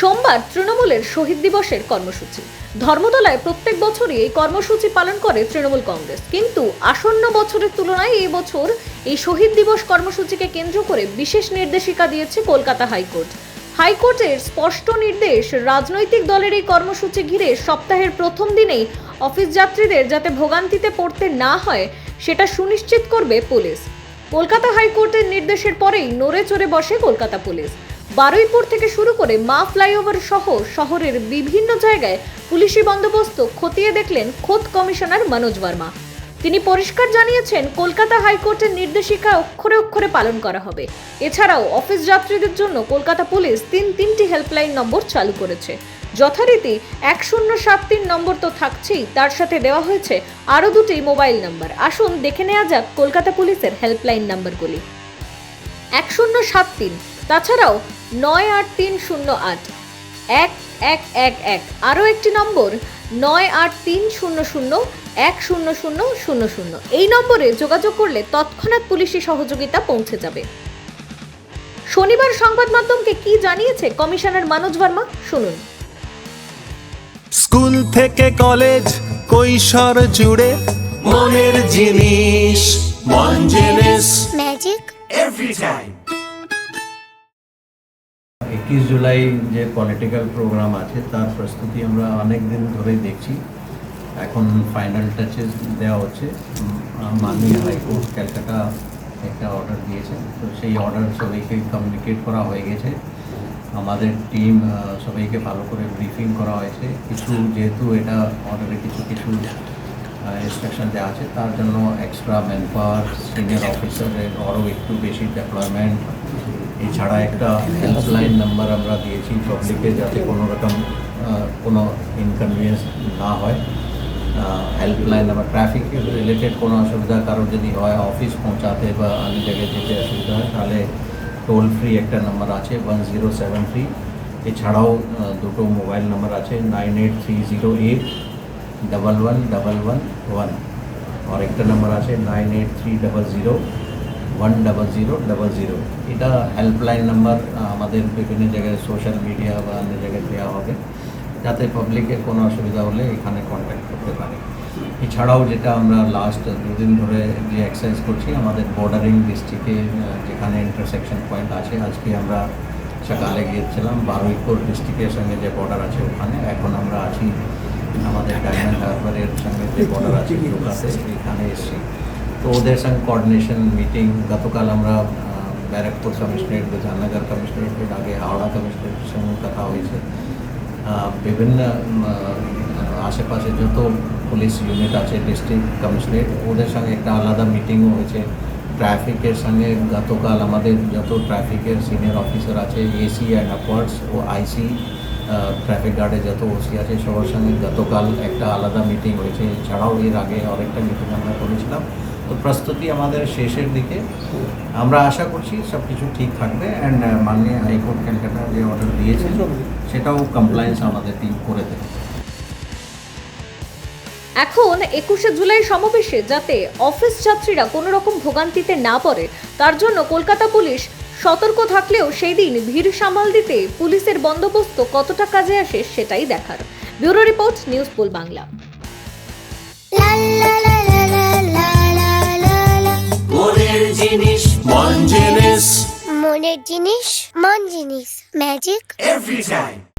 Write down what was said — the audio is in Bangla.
সোমবার তৃণমূলের শহীদ দিবসের কর্মসূচি। ধর্মতলায় প্রত্যেক বছরই এই কর্মসূচি পালন করে তৃণমূল কংগ্রেস। কিন্তু আসন্ন বছরের তুলনায় এই বছর এই শহীদ দিবস কর্মসূচিকে কেন্দ্র করে বিশেষ নির্দেশিকা দিয়েছে কলকাতা হাইকোর্ট। হাইকোর্টের স্পষ্ট নির্দেশ, রাজনৈতিক দলের এই কর্মসূচি ঘিরে সপ্তাহের প্রথম দিনেই অফিস যাত্রীদের যাতে ভোগান্তিতে পড়তে না হয়, সেটা সুনিশ্চিত করবে পুলিশ। কলকাতা হাইকোর্টের নির্দেশের পরেই নড়ে চড়ে বসে কলকাতা পুলিশ। বারুইপুর থেকে শুরু করে মা ফ্লাইওভার সহ শহরের বিভিন্ন জায়গায় পুলিশি বন্দোবস্ত খতিয়ে দেখলেন খোদ কমিশনার মনোজ বর্মা। তিনি পরিষ্কার জানিয়েছেন, কলকাতা হাইকোর্টের নির্দেশিকা অক্ষরে অক্ষরে পালন করা হবে। এছাড়াও অফিস যাত্রীদের জন্য কলকাতা পুলিশ তিন তিনটি হেল্পলাইন নম্বর চালু করেছে। যথারীতি এক শূন্য সাত তিন নম্বর তো থাকছেই, তার সাথে দেওয়া হয়েছে আরও দুটি মোবাইল নম্বর। আসুন দেখে নেওয়া যাক কলকাতা পুলিশের হেল্পলাইন নম্বরগুলি। এক শূন্য সাত তিন তাছাড়াও নয় আট তিন শূন্য আট এক এক এক এক। আরও একটি নম্বর নয় আট তিন শূন্য শূন্য এক শূন্য শূন্য শূন্য শূন্য। এই নম্বরে যোগাযোগ করলে তৎক্ষণাৎ পুলিশি সহযোগিতা পৌঁছে যাবে। শনিবার সংবাদ মাধ্যমকে কি জানিয়েছে কমিশনার মানোজ ভার্মা? শুনুন। স্কুল থেকে কলেজ কৈশোর জুড়ে মনের জিনিস মন জিনিস ম্যাজিক এভরি টাইম একুশ জুলাই যে পলিটিক্যাল প্রোগ্রাম আছে, তার প্রস্তুতি আমরা অনেক দিন ধরেই দেখছি। এখন ফাইনাল টাচেস দেওয়া হচ্ছে। মাননীয় হাইকোর্ট ক্যালকাটা একটা অর্ডার দিয়েছে। তো সেই অর্ডার সবাইকে কমিউনিকেট করা হয়ে গেছে। আমাদের টিম সবাইকে ভালো করে ব্রিফিং করা হয়েছে। কিছু যেহেতু এটা অর্ডারে কিছু কিছু ইনস্ট্রাকশন দেওয়া আছে, তার জন্য এক্সট্রা ম্যান পাওয়ার সিনিয়র অফিসারের আরও একটু বেশি ডেভেলপমেন্ট এছাড়া একটা হেল্পলাইন নাম্বার আমরা দিয়েছি পাবলিকে যাতে কোনো রকম কোনো ইনকনভিনিয়েন্স না হয়। হেল্পলাইন নাম্বার ট্রাফিক রিলেটেড কোনো অসুবিধা কারোর যদি হয় অফিস পৌঁছাতে বা অন্য জায়গায় যেতে অসুবিধা হয়, তাহলে টোল ফ্রি একটা নাম্বার আছে ওয়ান জিরো সেভেন থ্রি এছাড়াও দুটো মোবাইল নাম্বার আছে nine eight three zero eight double one double one one আর একটা নাম্বার আছে nine eight three double zero one double zero double zero এটা হেল্পলাইন নাম্বার আমাদের বিভিন্ন জায়গায় সোশ্যাল মিডিয়া বা অন্য জায়গায় দেওয়া হবে, যাতে পাবলিকের কোনো অসুবিধা হলে এখানে কন্ট্যাক্ট করতে পারে। এছাড়াও যেটা আমরা লাস্ট দুদিন ধরে যে এক্সারসাইজ করছি, আমাদের বর্ডারিং ডিস্ট্রিক্টে যেখানে ইন্টারসেকশন পয়েন্ট আছে, আজকে আমরা সকালে গিয়েছিলাম, বারুইপুর ডিস্ট্রিক্টের সঙ্গে যে বর্ডার আছে ওখানে, এখন আমরা আছি আমাদের ডায়মন্ড হারবারের সঙ্গে যে বর্ডার আছে এখানে এসেছি। তো ওদের সঙ্গে কোঅর্ডিনেশন মিটিং গতকাল আমরা ব্যারাকপুর কমিশনারেট বিধাননগর কমিশনারেটের আগে হাওড়া কমিশনারেটের সঙ্গে কথা হয়েছে। বিভিন্ন আশেপাশে যত পুলিশ ইউনিট আছে ডিস্ট্রিক্ট কমিশনারেট ওদের সঙ্গে একটা আলাদা মিটিংও হয়েছে। ট্রাফিকের সঙ্গে গতকাল আমাদের যত ট্রাফিকের সিনিয়র অফিসার আছে এসি অ্যান্ড আপওয়ার্ডস ও আইসি ট্রাফিক গার্ডে যত ওসি আছে, সবার সঙ্গে গতকাল একটা আলাদা মিটিং হয়েছে। এছাড়াও এর আগে আরেকটা মিটিং আমরা করেছিলাম। তো প্রস্তুতি আমাদের শেষের দিকে। আমরা আশা করছি সব কিছু ঠিক থাকবে অ্যান্ড মাননীয় হাইকোর্ট ক্যালকাটা যে অর্ডার দিয়েছে, সেটাও কমপ্লায়েন্স আমাদের টিম করে দেবে। এখন একুশে জুলাই সমাবেশে যাতে অফিস যাত্রীরা কোনো রকম ভোগান্তিতে না পড়ে, তার জন্য কলকাতা পুলিশ সতর্ক থাকলেও সেই দিন ভিড় সামাল দিতে পুলিশের বন্দোবস্ত কতটা কাজে আসে সেটাই দেখার। Bureau report, news pole Bangla. মনের জিনিস মন জিনিস ম্যাজিক এভরি টাইম